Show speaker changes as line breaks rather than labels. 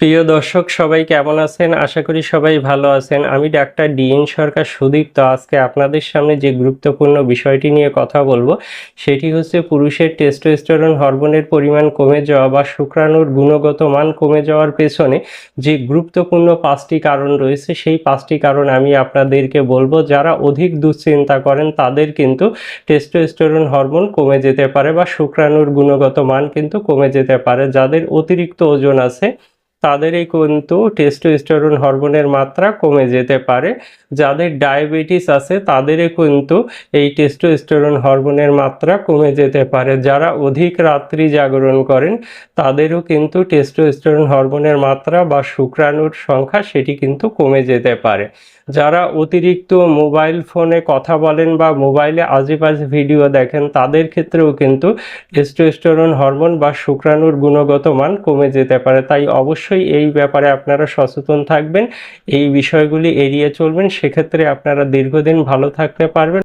প্রিয় দর্শক, সবাই কেমন আছেন? আশা করি সবাই ভালো আছেন। আমি ডাক্তার ডিএন সরকার সুদীপ্ত আজকে আপনাদের সামনে যে গুরুত্বপূর্ণ বিষয়টি নিয়ে কথা বলব, সেটি হচ্ছে পুরুষের টেস্টোস্টেরন হরমোনের পরিমাণ কমে যাওয়া বা শুক্রাণুর গুণগত মান কমে যাওয়ার পেছনে যে গুরুত্বপূর্ণ পাঁচটি কারণ রয়েছে, সেই পাঁচটি কারণ আমি আপনাদেরকে বলব। যারা অধিক দুশ্চিন্তা করেন, তাদের কিন্তু টেস্টোস্টেরন হরমোন কমে যেতে পারে বা শুক্রাণুর গুণগত মান কিন্তু কমে যেতে পারে। যাদের অতিরিক্ত ওজন আছে তাদেরই কিন্তু টেস্টোস্টেরন হরমোনের মাত্রা কমে যেতে পারে। যাদের ডায়াবেটিস আছে, তাদেরই কিন্তু এই টেস্টোস্টেরন হরমোনের মাত্রা কমে যেতে পারে। যারা অধিক রাত্রি জাগরণ করেন, তাদেরও কিন্তু টেস্টোস্টেরন হরমোনের মাত্রা বা শুক্রাণুর সংখ্যা সেটি কিন্তু কমে যেতে পারে। যারা অতিরিক্ত মোবাইল ফোনে কথা বলেন বা মোবাইলে আজেবাজে ভিডিও দেখেন, তাদের ক্ষেত্রেও কিন্তু টেস্টোস্টেরন হরমোন বা শুক্রাণুর গুণগত মান কমে যেতে পারে। তাই অবশ্যই এই ব্যাপারে আপনারা সচেতন থাকবেন, এই বিষয়গুলি এড়িয়ে চলবেন, সেক্ষেত্রে আপনারা দীর্ঘদিন ভালো থাকতে পারবেন।